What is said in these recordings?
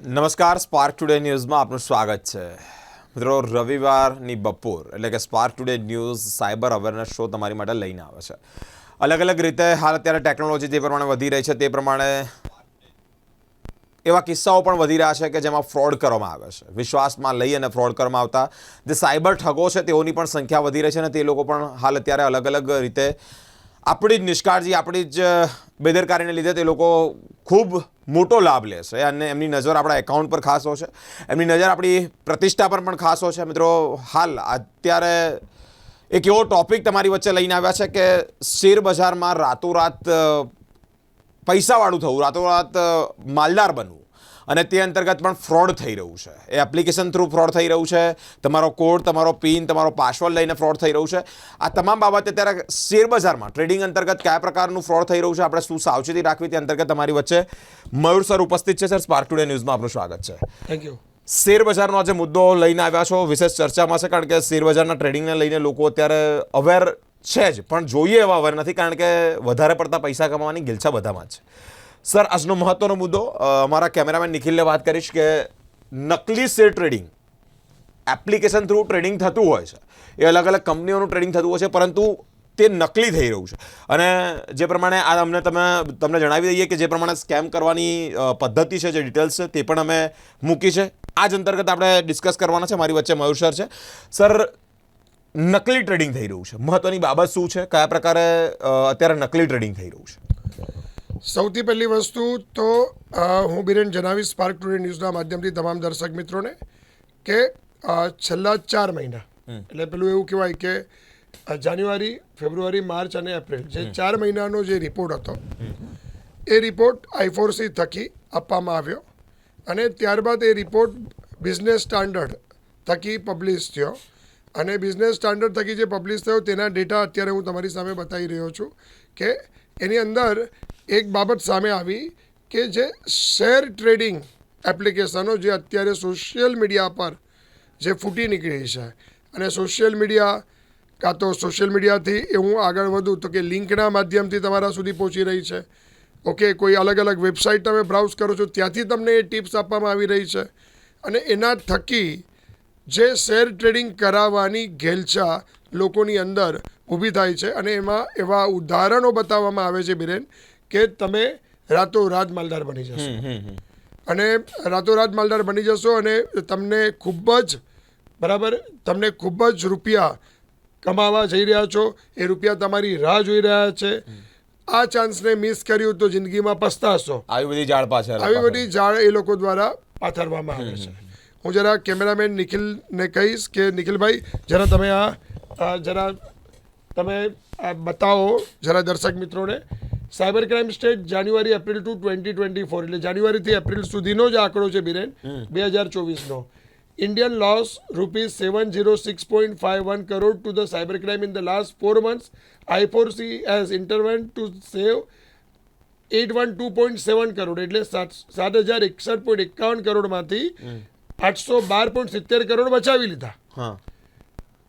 નમસ્કાર spark today ન્યૂઝમાં આપનું સ્વાગત છે. મિત્રો, રવિવારની બપોર, એટલે કે Spark Today news cyber awareness show તમારી માટે લઈને આવે છે. અલગ અલગ રીતે હાલ અત્યારે ટેકનોલોજી જે પ્રમાણે વધી રહી છે તે પ્રમાણે એવા કિસ્સાઓ પણ વધી રહ્યા છે કે જેમાં ફ્રોડ કરવામાં આવે છે. વિશ્વાસમાં લઈ અને ફ્રોડ કરવામાં આવતા જે સાયબર ઠગો છે તેઓની પણ સંખ્યા વધી રહી છે અને તે લોકો પણ હાલ અત્યારે અલગ અલગ રીતે આપણી જ નિષ્કાળજી, આપણી જ બેદરકારીને લીધે તે લોકો ખૂબ મોટો લાભ લેશે અને એમની નજર આપણા એકાઉન્ટ પર ખાસ છે. એમની નજર આપણી પ્રતિષ્ઠા પર પણ ખાસ છે. મિત્રો, હાલ અત્યારે એક એવો ટોપિક તમારી વચ્ચે લઈને આવ્યા છે કે શેર બજારમાં રાતોરાત પૈસાવાળું થવું, રાતોરાત માલદાર બનવું. અને તે અંતર્ગત પણ ફ્રોડ થઈ રહ્યું છે. એ એપ્લિકેશન થ્રુ ફ્રોડ થઈ રહ્યું છે. તમારો કોડ તમારો પિન તમારો પાસવર્ડ લઈને ફ્રોડ થઈ રહ્યું છે. આ તમામ બાબતે અત્યારે શેર બજારમાં ટ્રેડિંગ અંતર્ગત કયા પ્રકારનું ફ્રોડ થઈ રહ્યું છે આપણે શું સાવચેતી રાખવી તે અંતર્ગત તમારી વચ્ચે મયુર સર ઉપસ્થિત છે. સર સ્પાર્ક ટુડે ન્યૂઝમાં આપનું સ્વાગત છે. થેન્ક યુ શેર બજારનો આજે મુદ્દો લઈને આવ્યા છો વિશેષ ચર્ચામાં છે કારણ કે શેર બજારના ટ્રેડિંગને લઈને લોકો અત્યારે અવેર છે જ પણ જોઈએ એવા અવેર નથી કારણ કે વધારે પડતા પૈસા કમાવાની ગિલછા બધામાં જ. છે સર, આજનો મહત્વનો મુદ્દો અમારા કેમેરામેન નિખિલને વાત કરીશ કે નકલી share trading, application through trading થતું હોય છે. એ અલગ અલગ કંપનીઓનું ટ્રેડિંગ થતું હોય છે, પરંતુ તે નકલી થઈ રહ્યું છે. અને જે પ્રમાણે આ અમને તમે, તમને જણાવી દઈએ કે જે પ્રમાણે સ્કેમ કરવાની પદ્ધતિ છે, જે ડિટેલ્સ છે, તે પણ અમે મૂકી છે. આ જ અંતર્ગત આપણે ડિસ્કસ કરવાના છે, મારી વચ્ચે મયુર સર છે. સર, નકલી ટ્રેડિંગ થઈ રહ્યું છે. મહત્વની બાબત શું છે? કયા પ્રકારે અત્યારે નકલી ટ્રેડિંગ થઈ રહ્યું છે? સૌથી પહેલી વસ્તુ તો હું બિરેન જણાવીશ સ્પાર્ક ટુડે ન્યૂઝના માધ્યમથી તમામ દર્શક મિત્રોને કે છેલ્લા ચાર મહિના એટલે પેલું એવું કહેવાય કે જાન્યુઆરી ફેબ્રુઆરી માર્ચ અને એપ્રિલ જે ચાર મહિનાનો જે રિપોર્ટ હતો એ રિપોર્ટ આઈફોરસી થકી આપવામાં આવ્યો અને ત્યારબાદ એ રિપોર્ટ બિઝનેસ સ્ટાન્ડર્ડ થકી પબ્લિશ થયો અને બિઝનેસ સ્ટાન્ડર્ડ થકી જે પબ્લિશ થયો તેના ડેટા અત્યારે હું તમારી સામે બતાવી રહ્યો છું કે એની અંદર એક બાબત સામે આવી કે જે શેર ટ્રેડિંગ એપ્લિકેશનો જે અત્યારે સોશિયલ મીડિયા પર જે ફૂટી નીકળી છે. અને સોશિયલ મીડિયા કાં તો સોશિયલ મીડિયાથી એ હું આગળ વધું તો કે લિંકના માધ્યમથી તમારા સુધી પહોંચી રહી છે. ઓકે, કોઈ અલગ અલગ વેબસાઇટ તમે બ્રાઉઝ કરો છો ત્યાંથી તમને એ ટિપ્સ આપવામાં આવી રહી છે. અને એના થકી જે શેર ટ્રેડિંગ કરાવવાની ઘેલછા લોકોની અંદર ઊભી થાય છે અને એમાં એવા ઉદાહરણો બતાવવામાં આવે છે બિરેન કે તમે રાતોરાત માલદાર બની જશો. અને રાતોરાત માલદાર બની જશો અને તમને ખૂબ જ બરાબર? તમને ખૂબ જ રૂપિયા કમાવા જઈ રહ્યા છો. એ રૂપિયા તમારી રાહ જોઈ રહ્યા છે. આ ચાન્સને મિસ કર્યું તો જિંદગીમાં પસ્તાશો. આવી બધી જાળ પાછળ આવી બધી જાળ એ લોકો દ્વારા પાથરવામાં આવે છે. હું જરા કેમેરામેન નિખિલને કહીશ કે નિખિલભાઈ જરા તમે આ આ જરા તમે બતાવો જરા દર્શક મિત્રોને. Cyber crime stat January April to twenty twenty four એટલે જાન્યુઆરીથી એપ્રિલ સુધીનો જ આંકડો છે બિરેન બે હજાર ચોવીસનો. Indian lost rupees seven zero six point five one crore to the cyber crime in the last four months I four C has intervened to save at one two point seven crore એટલે સાત સાત હજાર એકસઠ point એકાવન કરોડમાંથી આઠસો બાર point સિત્તેર કરોડ બચાવી લીધા.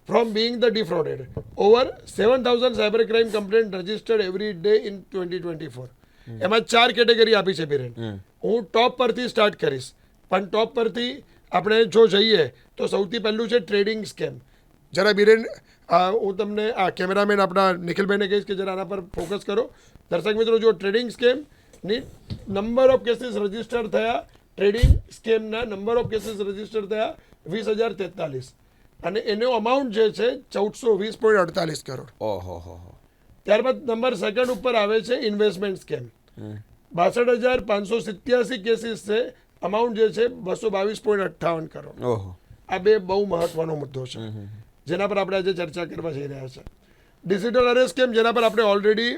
From being the defrauded over seven thousand cyber crime complaint registered every day in twenty twenty four એમાં ચાર કેટેગરી આપી છે બિરેન હું ટોપ પરથી સ્ટાર્ટ કરીશ. પણ ટોપ પરથી આપણે જો જઈએ તો સૌથી પહેલું છે ટ્રેડિંગ સ્કેમ જરા બિરેન હું તમને આ કેમેરામેન આપણા નિખિલભાઈને કહીશ કે જરા આના પર ફોકસ કરો. દર્શક મિત્રો જો ટ્રેડિંગ સ્કેમની નંબર ઓફ કેસીસ રજિસ્ટર થયા ટ્રેડિંગ સ્કેમના નંબર ઓફ કેસીસ રજિસ્ટર થયા વીસ હજાર તેતાલીસ. અને એનો અમાઉન્ટ જે છે ચૌદસો વીસ પોઈન્ટ અડતાલીસ કરોડ. ઓહો હો હો. ત્યારબાદ નંબર સેકન્ડ ઉપર આવે છે ઇન્વેસ્ટમેન્ટ સ્કેમ બાસઠ હજાર પાંચસો સિત્યાસી કેસીસ છે અમાઉન્ટ જે છે બસો બાવીસ પોઈન્ટ અઠ્ઠાવન કરોડ. ઓહો. આ બે બહુ મહત્વનો મુદ્દો છે. જેના પર આપણે આજે ચર્ચા કરવા જઈ રહ્યા છે. ડિજિટલ અરેસ્ટ સ્કેમ જેના પર આપણે ઓલરેડી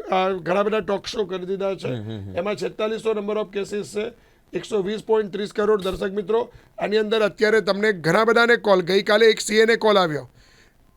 ઘણા બધા ટોક શો કરી દીધા છે. એમાં છેતાલીસો નંબર ઓફ કેસીસ છે. એકસો વીસ પોઈન્ટ ત્રીસ કરોડ દર્શક મિત્રો આની અંદર અત્યારે તમને ઘણા બધાને કોલ ગઈકાલે એક સીએને કોલ આવ્યો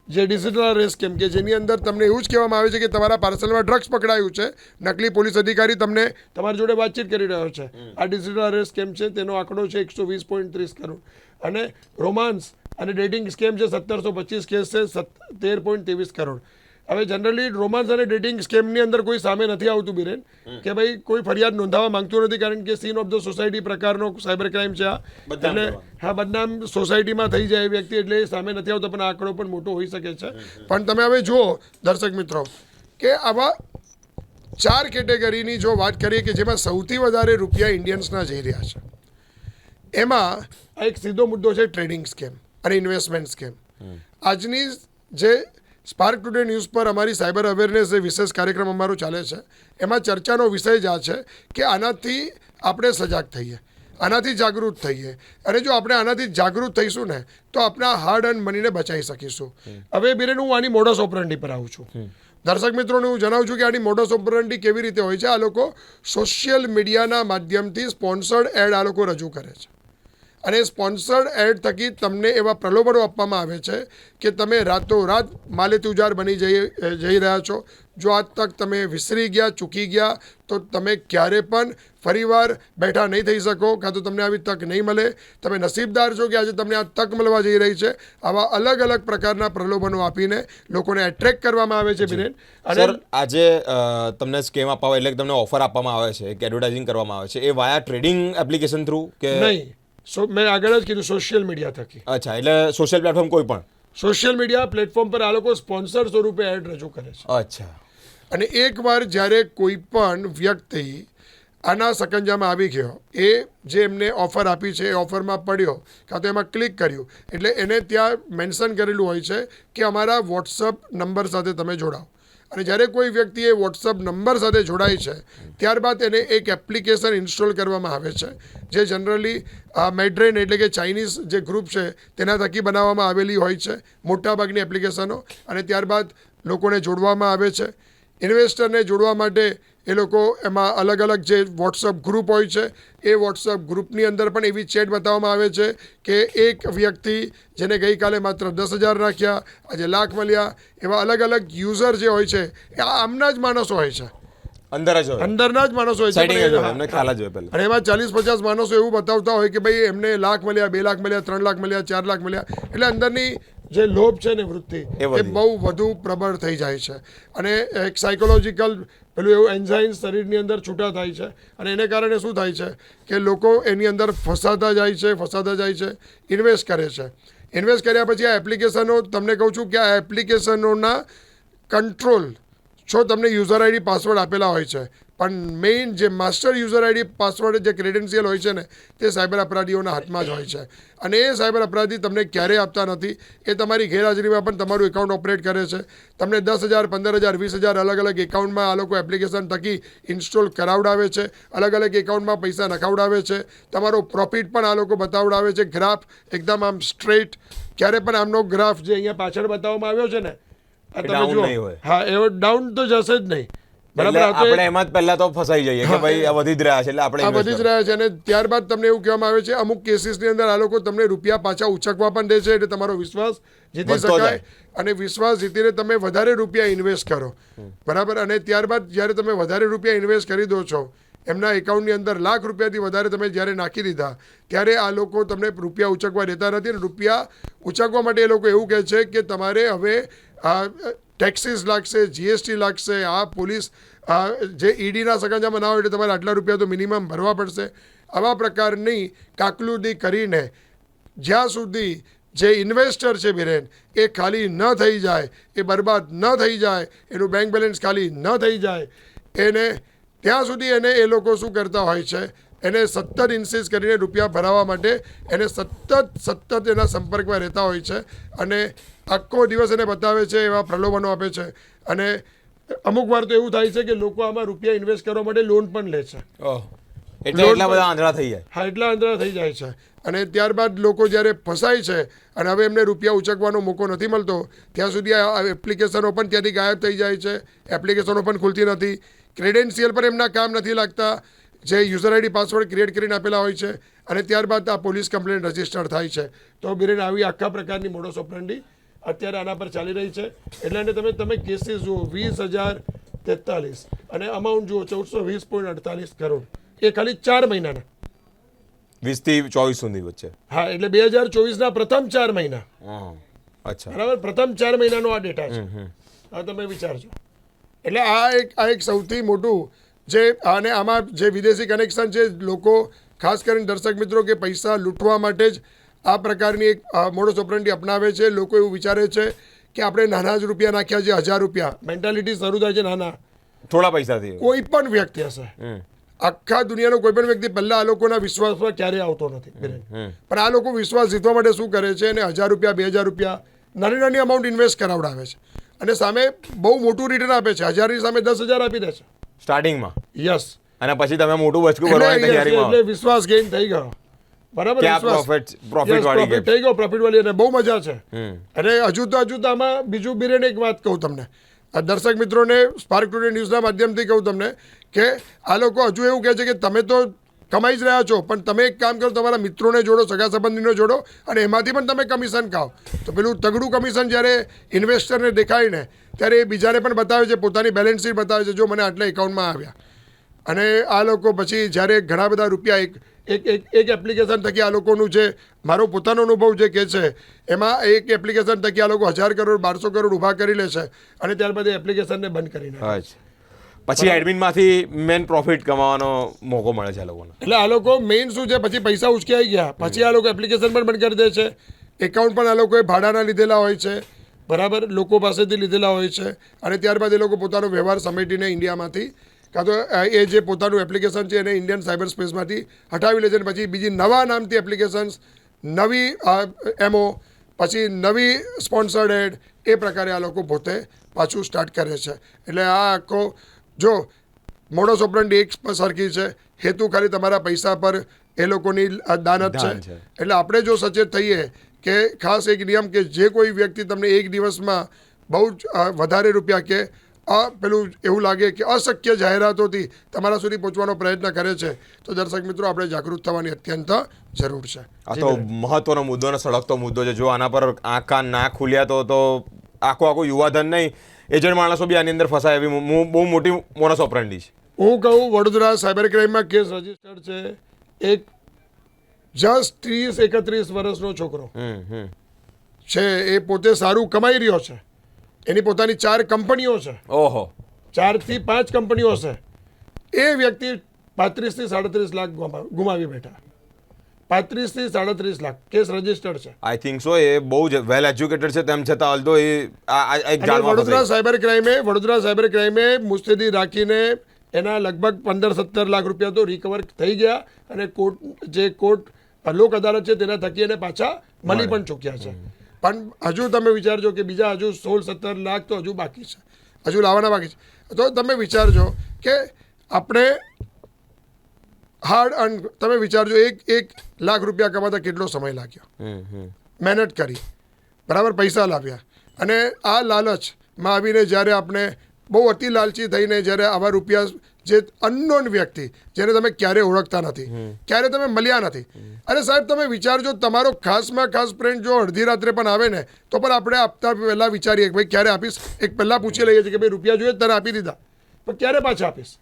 જે ડિજિટલ રેસ કેમ કે જેની અંદર તમને એવું જ કહેવામાં આવે છે કે તમારા પાર્સલમાં ડ્રગ્સ પકડાયું છે નકલી પોલીસ અધિકારી તમને તમારી જોડે વાતચીત કરી રહ્યો છે. આ ડિજિટલ રેસ કેમ છે? તેનો આંકડો છે એકસો વીસ પોઈન્ટ ત્રીસ કરોડ. અને રોમાન્સ અને ડેટિંગ સ્કેમ છે સત્તરસો પચીસ કેસ છે તેર પોઈન્ટ ત્રેવીસ કરોડ. હવે જનરલી રોમાન્સ અને ડેટિંગ સ્કેમની અંદર કોઈ સામે નથી આવતું બિરેન કે ભાઈ કોઈ ફરિયાદ નોંધાવવા માંગતું નથી કારણ કે સીન ઓફ ધ સોસાયટી પ્રકારનો સાયબર ક્રાઇમ છે આ. એટલે હા બદનામ સોસાયટીમાં થઈ જાય એ વ્યક્તિ એટલે સામે નથી આવતો પણ આંકડો પણ મોટો હોઈ શકે છે. પણ તમે હવે જુઓ દર્શક મિત્રો કે આવા ચાર કેટેગરીની જો વાત કરીએ કે જેમાં સૌથી વધારે રૂપિયા ઇન્ડિયન્સના જઈ રહ્યા છે એમાં આ એક સીધો મુદ્દો છે ટ્રેડિંગ સ્કેમ અને ઇન્વેસ્ટમેન્ટ સ્કેમ આજની જે સ્પાર્ક ટુડે ન્યૂઝ પર અમારી સાયબર અવેરનેસ જે વિશેષ કાર્યક્રમ અમારો ચાલે છે એમાં ચર્ચાનો વિષય જ આ છે કે આનાથી આપણે સજાગ થઈએ આનાથી જાગૃત થઈએ. અને જો આપણે આનાથી જાગૃત થઈશું ને તો આપણા હાર્ડ અર્ન મનીને બચાવી શકીશું. હવે બિરેન હું આની મોડસ ઓપરંડી પર આવું છું. દર્શક મિત્રોને હું જણાવું છું કે આની મોડસ ઓપરંડી કેવી રીતે હોય છે આ લોકો સોશિયલ મીડિયાના માધ્યમથી સ્પોન્સર્ડ એડ આ લોકો રજૂ કરે છે. અને સ્પોન્સર્ડ એડ થકી તમને એવા પ્રલોભનો આપવામાં આવે છે કે તમે રાતોરાત માલે તુજાર બની જઈ જઈ રહ્યા છો. જો આજ તક તમે વિસરી ગયા ચૂકી ગયા તો તમે ક્યારે પણ ફરીવાર બેઠા નહીં થઈ શકો કાં તો તમને આવી તક નહીં મળે. તમે નસીબદાર છો કે આજે તમને આ તક મળવા જઈ રહી છે. આવા અલગ અલગ પ્રકારના પ્રલોભનો આપીને લોકોને એટ્રેક્ટ કરવામાં આવે છે બિરેન અને સર આજે તમને સ્કેમ આપવા એટલે કે તમને ઓફર આપવામાં આવે છે કે એડવર્ટાઇઝિંગ કરવામાં આવે છે. એ વાયા ટ્રેડિંગ એપ્લિકેશન થ્રુ કે નહીં. સો મેં આગળ જ કીધું સોશિયલ મીડિયા થકી. અચ્છા એટલે સોશિયલ પ્લેટફોર્મ કોઈ પણ? સોશિયલ મીડિયા પ્લેટફોર્મ પર આ લોકો સ્પોન્સર સ્વરૂપે એડ રજૂ કરે છે. અચ્છા. અને એકવાર જ્યારે કોઈ પણ વ્યક્તિ આના સકંજામાં આવી ગયો એ જે એમને ઓફર આપી છે એ ઓફરમાં પડ્યો કાં તો એમાં ક્લિક કર્યું એટલે એને ત્યાં મેન્શન કરેલું હોય છે કે અમારા વોટ્સઅપ નંબર સાથે તમે જોડાઓ. અને જ્યારે કોઈ વ્યક્તિ એ વોટ્સઅપ નંબર સાથે જોડાય છે, ત્યારબાદ એને એક એપ્લિકેશન ઇન્સ્ટોલ કરવામાં આવે છે, જે જનરલી મેડ્રેન એટલે કે ચાઇનીઝ જે ગ્રુપ છે, તેના થકી બનાવવામાં આવેલી હોય છે, મોટાભાગની એપ્લિકેશનો. અને ત્યારબાદ લોકોને જોડવામાં આવે છે. ઇન્વેસ્ટરને જોડવા માટે એ લોકો એમાં અલગ અલગ જે વોટ્સઅપ ગ્રુપ હોય છે એ વોટ્સઅપ ગ્રુપની અંદર પણ એવી ચેટ બતાવવામાં આવે છે કે એક વ્યક્તિ જેને ગઈકાલે માત્ર દસ હજાર નાખ્યા આજે લાખ મળ્યા એવા અલગ અલગ યુઝર જે હોય છે એ આ આમના જ માણસો હોય છે. અંદર જ અંદરના જ માણસો હોય છે. એમને ખ્યાલ જ હોય પહેલા. અને એમાં ચાલીસ પચાસ માણસો એવું બતાવતા હોય કે ભાઈ એમને લાખ મળ્યા બે લાખ મળ્યા ત્રણ લાખ મળ્યા ચાર લાખ મળ્યા એટલે અંદરની જે લોભ છે ને વૃત્તિ એ બહુ વધુ પ્રબળ થઈ જાય છે. અને એક સાયકોલોજીકલ પેલું એવું એન્ઝાઇન શરીરની અંદર છૂટા થાય છે. અને એને કારણે શું થાય છે કે લોકો એની અંદર ફસાતા જાય છે, ફસાતા જાય છે ઇન્વેસ્ટ કરે છે. ઇન્વેસ્ટ કર્યા પછી આ એપ્લિકેશનો તમને કહું છું કે આ એપ્લિકેશનોના કંટ્રોલ છો તમને યુઝર આઈડી પાસવર્ડ આપેલા હોય છે પણ મેઇન જે માસ્ટર યુઝર આઈડી પાસવર્ડ જે ક્રેડેન્શિયલ હોય છે ને તે સાયબર અપરાધીઓના હાથમાં જ હોય છે. અને એ સાયબર અપરાધી તમને ક્યારેય આપતા નથી. એ તમારી ગેરહાજરીમાં પણ તમારું એકાઉન્ટ ઓપરેટ કરે છે. તમને દસ હજાર પંદર હજાર વીસ હજાર અલગ અલગ એકાઉન્ટમાં આ લોકો એપ્લિકેશન થકી ઇન્સ્ટોલ કરાવડાવે છે. અલગ અલગ એકાઉન્ટમાં પૈસા નખાવડાવે છે. તમારો પ્રોફિટ પણ આ લોકો બતાવડાવે છે. ગ્રાફ એકદમ આમ સ્ટ્રેટ ક્યારે પણ આમનો ગ્રાફ જે અહીંયા પાછળ બતાવવામાં આવ્યો છે ને તમે જુઓ. હા એવો ડાઉન તો જશે જ નહીં. બરાબર આપણે એમાં જ પહેલા તો ફસાઈ જઈએ કે ભાઈ આ વધી જ રહ્યા છે એટલે આપણે આ વધી જ રહ્યા છે અને ત્યારબાદ તમને એવું કહેવામાં આવે છે અમુક કેસીસની અંદર આ લોકો તમને રૂપિયા પાછા ઉછકવા પણ દે છે એટલે તમારો વિશ્વાસ જીતી શકાય અને વિશ્વાસ જીતીને તમે વધારે રૂપિયા ઇન્વેસ્ટ કરો. બરાબર? અને ત્યારબાદ જ્યારે તમે વધારે રૂપિયા ઇન્વેસ્ટ કરી દો છો એમના એકાઉન્ટની અંદર લાખ રૂપિયાથી વધારે તમે જ્યારે નાખી દીધા ત્યારે આ લોકો તમને રૂપિયા ઉચકવા દેતા નથી અને રૂપિયા ઉચકવા માટે એ લોકો એવું કહે છે કે તમારે હવે આ ટેક્સીસ લાગશે જીએસટી લાગશે, આ પોલીસ જે ઈડીના સગંજા બનાવો એટલે તમારે આટલા રૂપિયા તો મિનિમમ ભરવા પડશે. આવા પ્રકારની કાકલુદી કરીને જ્યાં સુધી જે ઇન્વેસ્ટર છે બિરેન, એ ખાલી ન થઈ જાય, એ બરબાદ ન થઈ જાય, એનું બેંક બેલેન્સ ખાલી ન થઈ જાય, એને ત્યાં સુધી એને એ લોકો શું કરતા હોય છે? એને સતત ઇન્સિસ કરીને રૂપિયા ભરાવવા માટે એને સતત સતત એના સંપર્કમાં રહેતા હોય છે અને આખો દિવસ એને બતાવે છે એવા પ્રલોભનો આપે છે. અને અમુક વાર તો એવું થાય છે કે લોકો આમાં રૂપિયા ઇન્વેસ્ટ કરવા માટે લોન પણ લે છે. એટલે એટલા બધા આંધળા થઈ જાય. હા એટલા આંધળા થઈ જાય છે. અને ત્યારબાદ લોકો જ્યારે ફસાય છે અને હવે એમને રૂપિયા ઉચકવાનો મોકો નથી મળતો ત્યાં સુધી આ એપ્લિકેશનો પણ ત્યાંથી ગાયબ થઈ જાય છે. એપ્લિકેશનો પણ ખુલતી નથી. ક્રેડેન્શિયલ પર એમના કામ નથી લાગતા. જે યુઝર આઈડી પાસવર્ડ ક્રિએટ કરીને આપેલા હોય છે અને ત્યારબાદ આ પોલીસ કમ્પ્લેન રજિસ્ટર થાય છે. તો બિરેન આવી આખા પ્રકારની મોડોસ ઓપરંડી અત્યારે આના પર ચાલી રહી છે. એટલે અને તમે તમે કેસીસ જુઓ વીસ હજાર તેતાલીસ અને અમાઉન્ટ જુઓ ચૌદસો વીસ પોઈન્ટ અડતાલીસ કરોડ. એ ખાલી ચાર મહિનાના. વીસથી ચોવીસ સુધી વચ્ચે. હા એટલે બે હજાર ચોવીસના પ્રથમ ચાર મહિના. અચ્છા. બરાબર? પ્રથમ ચાર મહિનાનો આ ડેટા છે. હવે તમે વિચારજો. એટલે આ એક આ એક સૌથી મોટું જે અને આમાં જે વિદેશી કનેક્શન છે લોકો ખાસ કરીને દર્શક મિત્રો કે પૈસા લૂંટવા માટે જ આ પ્રકારની એક મોડો ઓપરેન્ટી અપનાવે છે. લોકો એવું વિચારે છે કે આપણે નાના જ રૂપિયા નાખ્યા છે હજાર રૂપિયા. મેન્ટાલિટી શરૂ થાય છે નાના. થોડા પૈસાથી. કોઈ પણ વ્યક્તિ હશે. આખા દુનિયાનો કોઈ પણ વ્યક્તિ પહેલા આ લોકોના વિશ્વાસમાં ક્યારેય આવતો નથી પણ આ લોકો વિશ્વાસ જીતવા માટે શું કરે છે અને હજાર રૂપિયા બે હજાર રૂપિયા નાની નાની અમાઉન્ટ ઇન્વેસ્ટ કરાવડાવે છે. અને સામે બહુ મોટું રિટર્ન આપે છે. હજારની સામે દસ હજાર આપી દે છે. સ્ટાર્ટિંગમાં? યસ અને પછી તમે મોટું બચકું કરવાની તૈયારીમાં એટલે વિશ્વાસ ગેઇન થઈ ગયો. બરાબર? પ્રોફિટ profit વાળી થઈ ગયો પ્રોફિટ વાળી અને બહુ મજા છે. અને હજુ તો હજુ તો આમાં બીજું બિરેન એક વાત કહું તમને. આ દર્શક મિત્રોને સ્પાર્ક ટુડે ન્યૂઝના માધ્યમથી કહું તમને કે આ લોકો હજુ એવું કહે છે કે તમે તો કમાઈ જ રહ્યા છો પણ તમે એક કામ કરો તમારા મિત્રોને જોડો સગા સંબંધીને જોડો અને એમાંથી પણ તમે કમિશન ખાઓ. તો પેલું તગડું કમિશન જ્યારે ઇન્વેસ્ટરને દેખાય ને ત્યારે એ બીજાને પણ બતાવે છે પોતાની બેલેન્સ શીટ બતાવે છે જો મને આટલા એકાઉન્ટમાં આવ્યા. અને આ લોકો પછી જ્યારે ઘણા બધા રૂપિયા એક એક એક એક એપ્લિકેશન થકી આ લોકોનું જે મારો પોતાનો અનુભવ જે કે છે એમાં એક એપ્લિકેશન થકી આ લોકો હજાર કરોડ બારસો કરોડ ઊભા કરી લે છે અને ત્યારબાદ એ એપ્લિકેશનને બંધ કરી નાખે છે. પછી એડમિનમાંથી મેન પ્રોફિટ કમાવાનો મોકો મળે છે આ લોકોને. એટલે આ લોકો મેઇન શું છે પછી પૈસા ઉચકાઈ ગયા. પછી આ લોકો એપ્લિકેશન પણ બંધ કરી દે છે. એકાઉન્ટ પણ આ લોકોએ ભાડાના લીધેલા હોય છે. બરાબર? લોકો પાસેથી લીધેલા હોય છે. અને ત્યારબાદ એ લોકો પોતાનો વ્યવહાર સમેટીને ઇન્ડિયામાંથી કાં તો એ જે પોતાનું એપ્લિકેશન છે એને ઇન્ડિયન સાયબર સ્પેસમાંથી હટાવી લે છે અને પછી બીજી નવા નામથી એપ્લિકેશન્સ નવી એમઓ પછી નવી સ્પોન્સર્ડ એડ એ પ્રકારે આ લોકો પોતે પાછું સ્ટાર્ટ કરે છે. એટલે આ આખો જો મોડો સોપરંડી એક સરખી છે. હેતુ ખાલી તમારા પૈસા પર એ લોકોની દાનત છે. એટલે આપણે જો સચેત થઈએ કે ખાસ એક નિયમ કે જે કોઈ વ્યક્તિ તમને એક દિવસમાં બહુ જ વધારે રૂપિયા કે આ પેલું એવું લાગે કે અશક્ય જાહેરાતોથી તમારા સુધી પહોંચવાનો પ્રયત્ન કરે છે તો દર્શક મિત્રો આપણે જાગૃત થવાની અત્યંત જરૂર છે. આ તો મહત્વનો મુદ્દો અને સળગતો મુદ્દો છે. જો આના પર આંખા ના ખુલ્યા તો તો આખું આખું યુવાધન નહીં. એજન્ટ માણસો બી આની અંદર ફસાય એવી મો- બહુ મોટી મોનસ ઓપરંડી છે. હું કહું વડોદરા સાયબર ક્રાઇમમાં કેસ રજીસ્ટર્ડ છે. એક જસ્ટ ત્રીસ એકત્રીસ વર્ષનો છોકરો. છે એ પોતે સારું કમાઈ રહ્યો છે. એની પોતાની ચાર કંપનીઓ છે. ઓહો. ચારથી પાંચ કંપનીઓ છે. એ વ્યક્તિ પાંત્રીસથી સાડત્રીસ લાખ ગુમાવી બેઠા. પાંત્રીસથી સાડત્રીસ લાખ કેસ રજીસ્ટર્ડ છે. આઈ થિંક સો એ બહુ જ વેલ એજ્યુકેટેડ છે તેમ છતાં ઓલ્ધો એ વડોદરા. સાયબર ક્રાઇમે વડોદરા સાયબર ક્રાઇમે મુસ્તેદી રાખીને એના લગભગ પંદર સત્તર લાખ રૂપિયા તો રિકવર થઈ ગયા અને કોર્ટ જે કોર્ટ લોક અદાલત છે તેના થકી એને પાછા મળી પણ ચૂક્યા છે. પણ હજુ તમે વિચારજો કે બીજા હજુ સોળ સત્તર લાખ તો હજુ બાકી છે. હજુ લાવવાના બાકી છે. તો તમે વિચારજો કે આપણે હાર્ડ અર્ન તમે વિચારજો એક એક લાખ રૂપિયા કમાતા કેટલો સમય લાગ્યો? મહેનત કરી. બરાબર પૈસા લાવ્યા. અને આ લાલચમાં આવીને જ્યારે આપણે બહુ અતિ લાલચી થઈને જ્યારે આવા રૂપિયા જે અનનોન વ્યક્તિ જેને તમે ક્યારે ઓળખતા નથી ક્યારે તમે મળ્યા નથી. અરે સાહેબ તમે વિચારજો તમારો ખાસમાં ખાસ ફ્રેન્ડ જો અડધી રાત્રે પણ આવે ને તો પણ આપણે આપતા પહેલાં વિચારીએ કે ભાઈ ક્યારે આપીશ? એક પહેલાં પૂછી લઈએ છીએ કે ભાઈ રૂપિયા જોઈએ તને આપી દીધા. પણ ક્યારે પાછા આપીશ?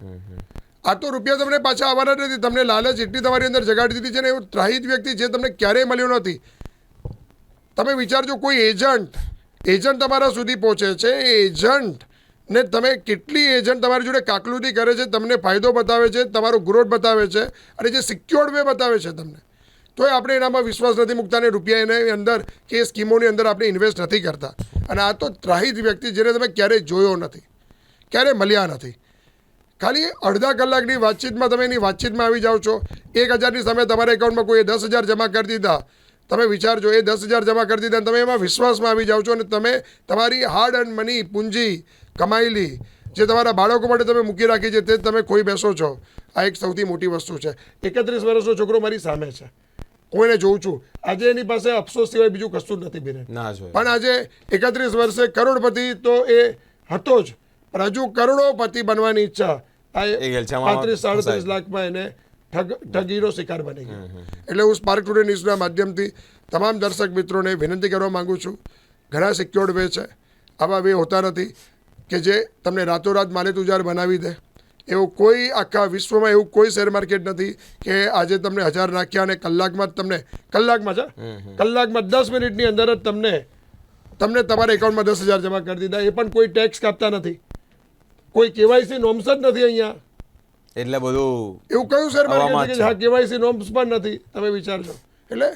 આ તો રૂપિયા તમને પાછા આવવાના જ નથી. તમને લાલચ એટલી તમારી અંદર જગાડી દીધી છે ને એવું ત્રાહિત વ્યક્તિ જે તમને ક્યારેય મળ્યો નથી. તમે વિચારજો કોઈ એજન્ટ એજન્ટ તમારા સુધી પહોંચે છે. એ એજન્ટ ને તમે કેટલી એજન્ટ તમારી જોડે કાકલુદી કરે છે, તમને ફાયદો બતાવે છે, તમારો ગ્રોથ બતાવે છે, અને જે સિક્યોર્ડ વે બતાવે છે તમને. તોય આપણે એનામાં વિશ્વાસ નથી મૂકતા અને રૂપિયા એની અંદર કે એ સ્કીમોની અંદર આપણે ઇન્વેસ્ટ નથી કરતા. અને આ તો ત્રાહિત વ્યક્તિ જેને તમે ક્યારેય જોયો નથી, ક્યારેય મળ્યા નથી. ખાલી અડધા કલાકની વાતચીતમાં તમે એની વાતચીતમાં આવી જાઓ છો. એક હજારની સામે તમારા એકાઉન્ટમાં કોઈએ દસ હજાર જમા કરી દીધા. તમે વિચારજો એ દસ હજાર જમા કરી દીધા તમે એમાં વિશ્વાસમાં આવી જાઓ છો અને તમે તમારી હાર્ડ એન્ડ મની પૂંજી કમાયેલી જે તમારા બાળકો માટે તમે મૂકી રાખી છે તે તમે કોઈ બેસો છો. આ એક સૌથી મોટી વસ્તુ છે. એકત્રીસ વર્ષનો છોકરો મારી સામે છે. હું એને જોઉં છું. આજે એની પાસે અફસોસ સિવાય બીજું કશું નથી બિરેન પણ આજે એકત્રીસ વર્ષે કરોડપતિ તો એ હતો જ. પણ હજુ કરોડોપતિ બનવાની ઈચ્છા આ પાંત્રીસ સાડત્રીસ લાખમાં એને ઠગ ઠગીનો શિકાર બની ગયો. એટલે હું સ્પાર્ક ટુડે ન્યૂઝના માધ્યમથી તમામ દર્શક મિત્રોને વિનંતી કરવા માગું છું. ઘણા સિક્યોર્ડ વે છે. આવા વે હોતા નથી. કે જે તમને રાતોરાત માલે તુજાર બનાવી દે. એવું કોઈ આખા વિશ્વમાં એવું કોઈ શેર માર્કેટ નથી કે આજે તમને હજાર નાખ્યા અને કલાકમાં જ તમને કલાકમાં છે કલાકમાં દસ મિનિટની અંદર જ તમને તમને તમારા એકાઉન્ટમાં દસ હજાર જમા કરી દીધા. એ પણ કોઈ ટેક્સ કાપતા નથી. કોઈ કેવાયસી નોમ્સ જ નથી અહીંયા. એટલે બધું એવું કયું શેર માર્કેટ કે હા કેવાયસી નોમ્સ પણ નથી? તમે વિચારજો. એટલે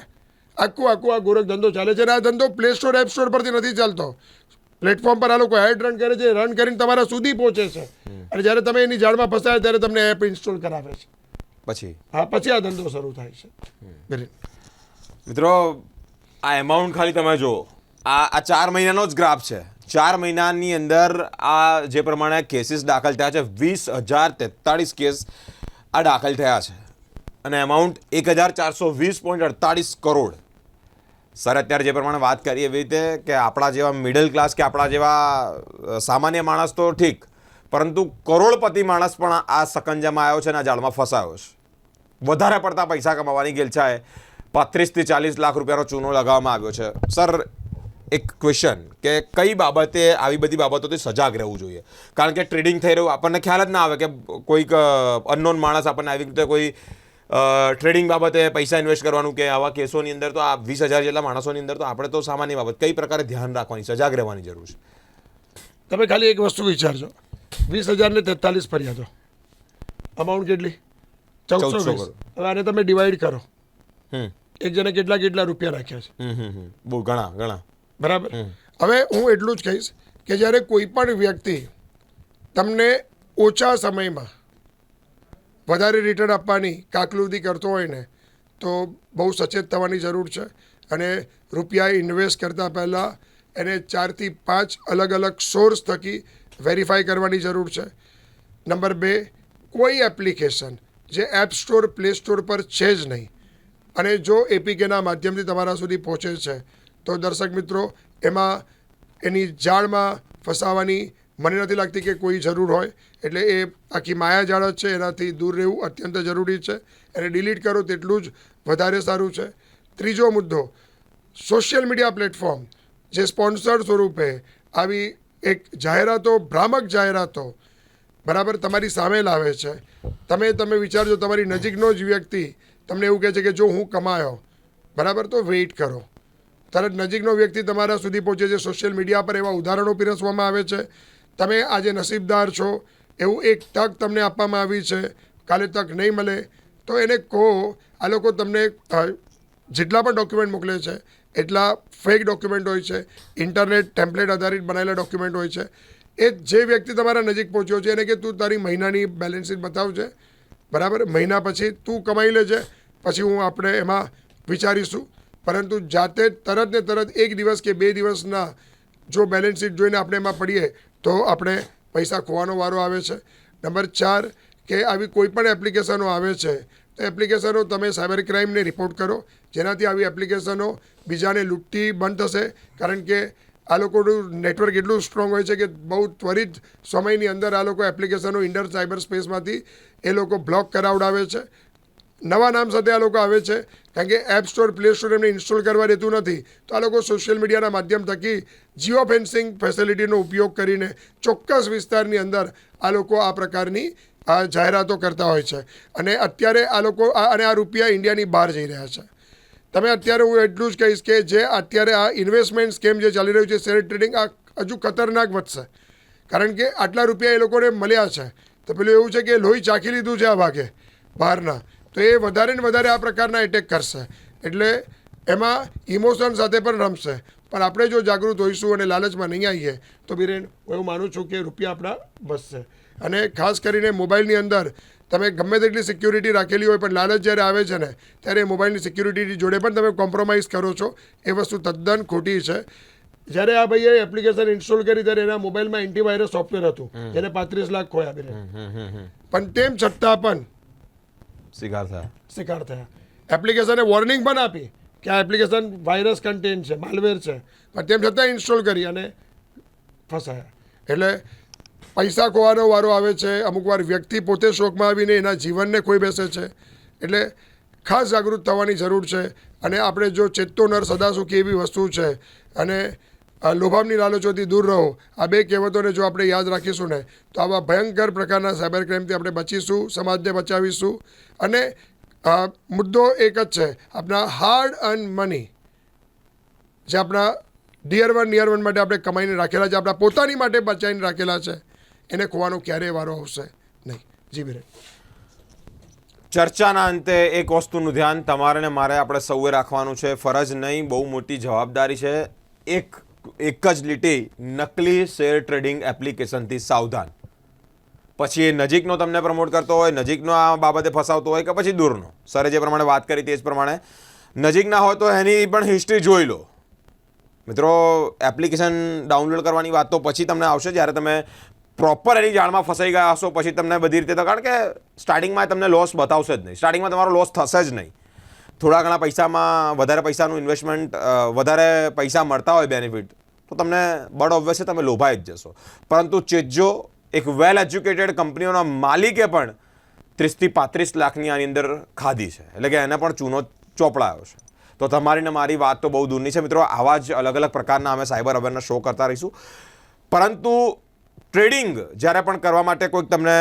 આખું આખું આ ગોરખ ધંધો ચાલે છે અને આ ધંધો પ્લે સ્ટોર એપ સ્ટોર પરથી નથી ચાલતો. પ્લેટફોર્મ પર આ લોકો એડ રન કરે છે રન કરીને તમારા સુધી પહોંચે છે. અને જ્યારે તમે એની જાળમાં ફસાય ત્યારે તમને એપ ઇન્સ્ટોલ કરાવે છે. પછી? હા પછી આ ધંધો શરૂ થાય છે. મિત્રો આ એમાઉન્ટ ખાલી તમે જુઓ. આ આ ચાર મહિનાનો જ ગ્રાફ છે. ચાર મહિનાની અંદર આ જે પ્રમાણે કેસીસ દાખલ થયા છે વીસ હજાર તેતાળીસ કેસ આ દાખલ થયા છે. અને એમાઉન્ટ એક હજાર ચારસો વીસ પોઈન્ટ અડતાળીસ કરોડ. સર, અત્યારે જે પ્રમાણે વાત કરી એવી રીતે કે આપણા જેવા મિડલ ક્લાસ કે આપણા જેવા સામાન્ય માણસ તો ઠીક, પરંતુ કરોડપતિ માણસ પણ આ સકંજામાં આવ્યો છે અને આ જાળમાં ફસાયો છે. વધારે પડતા પૈસા કમાવાની ગેલછાએ પાંત્રીસથી ચાલીસ લાખ રૂપિયાનો ચૂનો લગાવવામાં આવ્યો છે. સર, એક ક્વેશ્ચન કે કઈ બાબતે આવી બધી બાબતોથી સજાગ રહેવું જોઈએ? કારણ કે ટ્રેડિંગ થઈ રહ્યું, આપણને ખ્યાલ જ ના આવે કે કોઈક અનનોન માણસ આપણને આવી રીતે કોઈ ટ્રેડિંગ બાબતે પૈસા ઇન્વેસ્ટ કરવાનું કે આવા કેસોની અંદર તો આ વીસ હજાર જેટલા માણસોની અંદર તો આપણે તો સામાન્ય બાબત. કઈ પ્રકારે ધ્યાન રાખવાની સજાગ રહેવાની જરૂર છે? તમે ખાલી એક વસ્તુ વિચારજો. વીસ હજાર ને તેતાલીસ ફરિયાદો અમાઉન્ટ કેટલી? ચૌદસો 1400 હવે આને તમે ડિવાઈડ કરો. એક જણે કેટલા કેટલા રૂપિયા રાખ્યા છે. બહુ ઘણા ઘણા. બરાબર? હવે હું એટલું જ કહીશ કે જ્યારે કોઈ પણ વ્યક્તિ તમને ઓછા સમયમાં વધારે રિટર્ન આપવાની કાકલુદી કરતો હોય ને, તો બહુ સચેત થવાની જરૂર છે. અને રૂપિયા ઇન્વેસ્ટ કરતાં પહેલાં એને ચારથી પાંચ અલગ અલગ સોર્સ થકી વેરીફાઈ કરવાની જરૂર છે. નંબર બે, કોઈ એપ્લિકેશન જે એપ સ્ટોર પ્લે સ્ટોર પર છે જ નહીં. અને જો એપીકેના માધ્યમથી તમારા સુધી પહોંચે છે, તો દર્શક મિત્રો, એમાં એની જાળમાં ફસાવાની મને નથી લાગતી કે કોઈ જરૂર હોય. એટલે એ આખી માયાજાળ જ છે, એનાથી દૂર રહેવું અત્યંત જરૂરી છે. એને ડિલીટ કરો તેટલું જ વધારે સારું છે. ત્રીજો મુદ્દો, સોશિયલ મીડિયા પ્લેટફોર્મ, જે સ્પોન્સર્ડ સ્વરૂપે આવી એક જાહેરાતો, ભ્રામક જાહેરાતો, બરાબર, તમારી સામે લાવે છે. તમે તમે વિચારજો, તમારી નજીકનો જ વ્યક્તિ તમને એવું કહે છે કે જો હું કમાયો, બરાબર, તો વેઇટ કરો. તરત નજીકનો વ્યક્તિ તમારા સુધી પહોંચે છે. સોશિયલ મીડિયા પર એવા ઉદાહરણો પીરસવામાં આવે છે. તમે આજે નસીબદાર છો, એવું એક તક તમને આપવામાં આવી છે, કાલે તક નહીં મળે, તો એને કહો, આ લોકો તમને જેટલા પણ ડોક્યુમેન્ટ મોકલે છે, એટલા ફેક ડોક્યુમેન્ટ હોય છે ઇન્ટરનેટ ટેમ્પલેટ આધારિત બનાવેલા ડોક્યુમેન્ટ હોય છે, એ જે વ્યક્તિ તમારા નજીક પહોંચ્યો છે, એને કે તું તારી મહિનાની બેલેન્સ શીટ બતાવજે બરાબર? મહિના પછી તું કમાઈ લેજે, પછી હું આપણે એમાં વિચારીશું. પરંતુ જાતે તરત ને તરત એક દિવસ કે બે દિવસના જો બેલેન્સ શીટ જોઈને આપણે એમાં પડીએ તો આપણે પૈસા ખોવાનો વારો આવે છે. નંબર ચાર, કે આવી કોઈ પણ એપ્લિકેશનો આવે છે, તો એપ્લિકેશનો તમે સાયબર ક્રાઇમને રિપોર્ટ કરો. જેનાથી આવી એપ્લિકેશનો બીજાને લૂંટતી બંધ થશે. કારણ કે આ લોકોનું નેટવર્ક એટલું સ્ટ્રોંગ હોય છે કે બહુ ત્વરિત સમયની અંદર આ લોકો એપ્લિકેશનો ઇન્ડર સાયબર સ્પેસમાંથી એ લોકો બ્લોક કરાવડાવે છે. નવા નામ સાથે આ લોકો આવે છે. કારણ કે એપ સ્ટોર પ્લે સ્ટોર એમને ઇન્સ્ટોલ કરવા દેતું નથી. તો આ લોકો સોશિયલ મીડિયાના માધ્યમ થકી જીઓ ફેન્સિંગ ફેસિલિટીનો ઉપયોગ કરીને ચોક્કસ વિસ્તારની અંદર આ લોકો આ પ્રકારની, આ જાહેરાતો કરતા હોય છે. અને અત્યારે આ લોકો અને આ રૂપિયા ઇન્ડિયાની બહાર જઈ રહ્યા છે. તમે અત્યારે હું એટલું જ કહીશ કે જે અત્યારે આ ઇન્વેસ્ટમેન્ટ સ્કેમ જે ચાલી રહ્યું છે શેર ટ્રેડિંગ આ હજુ ખતરનાક વધશે. કારણ કે આટલા રૂપિયા એ લોકોને મળ્યા છે. તો પેલું એવું છે કે લોહી ચાખી લીધું છે આ ભાગે, બહારના. તો એ વધારે ને વધારે આ પ્રકારના એટેક કરશે. એટલે એમાં ઇમોશન સાથે પણ રમશે. પણ આપણે જો જાગૃત હોઈશું અને લાલચમાં નહીં આવીએ તો બિરેન હું એવું માનું છું કે રૂપિયા આપણા બચશે. અને ખાસ કરીને મોબાઈલની અંદર તમે ગમે તેટલી સિક્યુરિટી રાખેલી હોય પણ લાલચ જ્યારે આવે છે ને ત્યારે એ મોબાઈલની સિક્યુરિટી જોડે પણ તમે કોમ્પ્રોમાઇઝ કરો છો. એ વસ્તુ તદ્દન ખોટી છે. જ્યારે આ ભાઈએ એપ્લિકેશન ઇન્સ્ટોલ કરી ત્યારે એના મોબાઈલમાં એન્ટીવાયરસ સોફ્ટવેર હતું. જેને પાંત્રીસ લાખ ખોયા પણ તેમ છતાં પણ શિકાર થયા. શિકાર થયા. એપ્લિકેશને વોર્નિંગ પણ આપી કે આ એપ્લિકેશન વાયરસ કન્ટેન છે માલવેર છે. પણ તેમ છતાં ઇન્સ્ટોલ કરી અને ફસાયા. એટલે પૈસા ખોવાનો વારો આવે છે, અમુક વાર વ્યક્તિ પોતે શોકમાં આવીને એના જીવનને ખોઈ બેસે છે. એટલે ખાસ જાગૃત થવાની જરૂર છે. અને આપણે જો ચેતતો નર સદા સુખી એવી વસ્તુ છે અને લોભામની લાલચોથી દૂર રહો. આ બે કહેવતોને જો આપણે યાદ રાખીશું ને, તો આવા ભયંકર પ્રકારના સાયબર ક્રાઇમથી આપણે બચીશું, સમાજને બચાવીશું. અને મુદ્દો એક જ છે, આપણા હાર્ડ અર્ન મની, જે આપણા ડિયર વન, નિયર વન માટે આપણે કમાઈને રાખેલા છે, આપણા પોતાની માટે બચાવીને રાખેલા છે. એને ખોવાનો ક્યારેય વારો આવશે નહીં. જી બિરેન ચર્ચાના અંતે એક વસ્તુનું ધ્યાન તમારે ને મારે આપણે સૌએ રાખવાનું છે. ફરજ નહીં, બહુ મોટી જવાબદારી છે. એક એક જ લીટી નકલી શેર ટ્રેડિંગ એપ્લિકેશનથી સાવધાન. પછી એ નજીકનો તમને પ્રમોટ કરતો હોય, નજીકનો આ બાબતે ફસાવતો હોય કે પછી દૂરનો. સરે જે પ્રમાણે વાત કરી તે જ પ્રમાણે. નજીકના હોય તો એની પણ હિસ્ટ્રી જોઈ લો. મિત્રો એપ્લિકેશન ડાઉનલોડ કરવાની વાત તો પછી તમને આવશે. જ્યારે તમે પ્રોપર એની જાળમાં ફસાઈ ગયા હશો, પછી તમને બધી રીતે તો કારણ કે સ્ટાર્ટિંગમાં તમને લોસ બતાવશે જ નહીં. સ્ટાર્ટિંગમાં તમારો લોસ થશે જ નહીં. થોડા ઘણા પૈસામાં વધારે પૈસાનું ઇન્વેસ્ટમેન્ટ વધારે પૈસા મળતા હોય બેનિફિટ તો તમને બડ ઓબ્વિયસલી તમે લોભાઈ જ જશો. પરંતુ ચેતજો એક વેલ એજ્યુકેટેડ કંપનીઓના માલિકે પણ ત્રીસથી પાંત્રીસ લાખની આની અંદર ખાધી છે. એટલે કે એને પણ ચૂનો ચોપડાયો છે. તો તમારી ને મારી વાત તો બહુ દૂરની છે. મિત્રો, આવા જ અલગ અલગ પ્રકારના અમે સાયબર અવેરનેસ શો કરતા રહીશું. પરંતુ ટ્રેડિંગ જ્યારે પણ કરવા માટે કોઈક તમને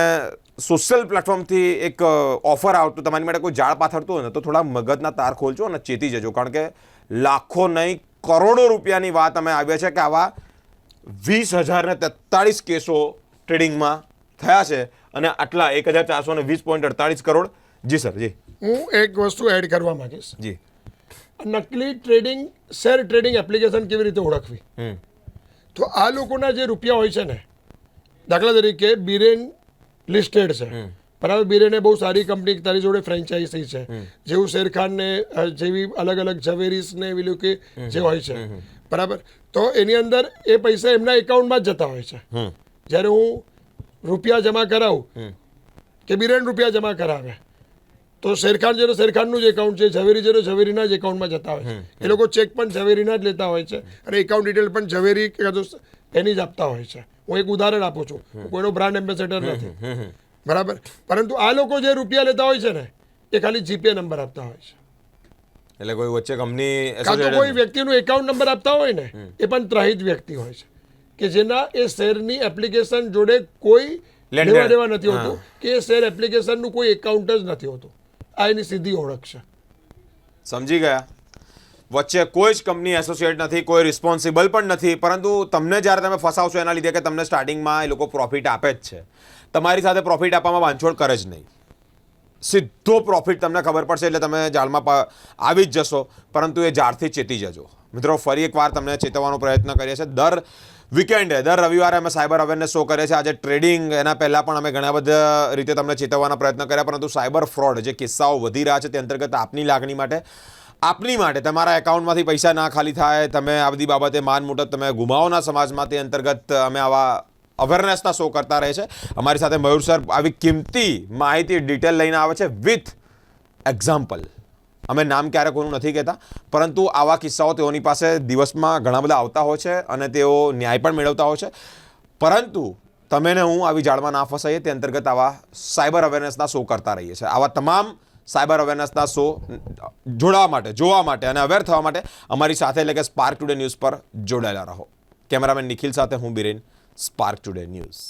સોશિયલ પ્લેટફોર્મથી એક ઓફર આવતું, તમારી માટે કોઈ જાળ પાથરતું હોય ને, તો થોડા મગજના તાર ખોલજો અને ચેતી જજો. કારણ કે લાખો નહીં કરોડો રૂપિયાની વાત અમે આવ્યા છે કે આવા વીસ હજાર ને તેતાળીસ કેસો ટ્રેડિંગમાં થયા છે અને આટલા એક હજાર ચારસો ને વીસ પોઈન્ટ અડતાળીસ કરોડ. જી સર જી. હું એક વસ્તુ એડ કરવા માંગીશ. જી. નકલી ટ્રેડિંગ શેર ટ્રેડિંગ એપ્લિકેશન કેવી રીતે ઓળખવી? હમ. તો આ લોકોના જે રૂપિયા હોય છે ને દાખલા તરીકે બિરેન લિસ્ટેડ છે. બરાબર બિરેને બહુ સારી કંપની તારી જોડે ફ્રેન્ચાઇઝી છે. જેવું શેરખાનને જેવી અલગ અલગ ઝવેરીસને એવી લોકો જે હોય છે. બરાબર? તો એની અંદર એ પૈસા એમના એકાઉન્ટમાં જ જતા હોય છે. જ્યારે હું રૂપિયા જમા કરાવું કે બિરેન રૂપિયા જમા કરાવે તો શેરખાન જેનો શેરખાનનું જ એકાઉન્ટ છે ઝવેરી જેનો ઝવેરીના જ એકાઉન્ટમાં જતા હોય છે. એ લોકો ચેક પણ ઝવેરીના જ લેતા હોય છે અને એકાઉન્ટ ડિટેલ પણ ઝવેરી કે એની જ આપતા હોય છે. હું એક ઉદાહરણ આપું છું. કોઈનો બ્રાન્ડ એમ્બેસેડર નથી. બરાબર? પરંતુ આ લોકો જે રૂપિયા લેતા હોય છે ને એ ખાલી જીપે નંબર આપતા હોય છે. એટલે કોઈ વચ્ચે કંપની કાં તો કોઈ વ્યક્તિનું એકાઉન્ટ નંબર આપતા હોય ને એ પણ ત્રાહિત વ્યક્તિ હોય છે. કે જેના એ શેરની એપ્લિકેશન જોડે કોઈ. લેવા દેવા નથી હોતું કે એ શેર એપ્લિકેશનનું કોઈ એકાઉન્ટ જ નથી હોતું. આ એની સીધી ઓળખ છે. સમજી ગયા? વચ્ચે કોઈ જ કંપની એસોસિએટ નથી કોઈ રિસ્પોન્સિબલ પણ નથી પરંતુ તમને જ્યારે તમે ફસાવશો એના લીધે કે તમને સ્ટાર્ટિંગમાં એ લોકો પ્રોફિટ આપે જ છે. તમારી સાથે પ્રોફિટ આપવામાં વાંછોડ કરે જ નહીં. સીધો પ્રોફિટ તમને ખબર પડશે એટલે તમે જાળમાં આવી જ જશો, પરંતુ એ જાળથી ચેતી જજો. મિત્રો, ફરી એકવાર તમને ચેતવવાનો પ્રયત્ન કરીએ છીએ. દર વીકેન્ડે દર રવિવારે અમે સાયબર અવેરનેસ શો કરીએ છીએ. આજે ટ્રેડિંગ એના પહેલાં પણ અમે ઘણા બધા રીતે તમને ચેતવવાના પ્રયત્ન કર્યા, પરંતુ સાયબર ફ્રોડ જે કિસ્સાઓ વધી રહ્યા છે તે અંતર્ગત આપની લાગણી માટે, આપની માટે તમારા એકાઉન્ટમાંથી પૈસા ના ખાલી થાય, તમે આ બધી બાબતે માન મુટત તમે ગુમાવોના સમાજમાં, તે અંતર્ગત અમે આવા અવેરનેસના શો કરતા રહે છે. અમારી સાથે મયુર સર આવી કિંમતી માહિતી ડિટેલ લઈને આવે છે વિથ એક્ઝામ્પલ અમે નામ ક્યારે કોઈનું નથી કહેતા, પરંતુ આવા કિસ્સાઓ તેઓની પાસે દિવસમાં ઘણા બધા આવતા હોય છે અને તેઓ ન્યાય પણ મેળવતા હોય છે. પરંતુ તમે ને હું આવી જાળમાં ના ફસાઈએ, તે અંતર્ગત આવા સાયબર અવેરનેસના શો કરતા રહીએ છીએ. આવા તમામ સાયબર અવેરનેસના શો જોડાવા માટે, જોવા માટે અને અવેર થવા માટે અમારી સાથે એટલે કે સ્પાર્ક ટુડે ન્યૂઝ પર જોડાયેલા રહો. કેમેરામેન નિખિલ સાથે હું બિરેન સ્પાર્ક ટુડે ન્યૂઝ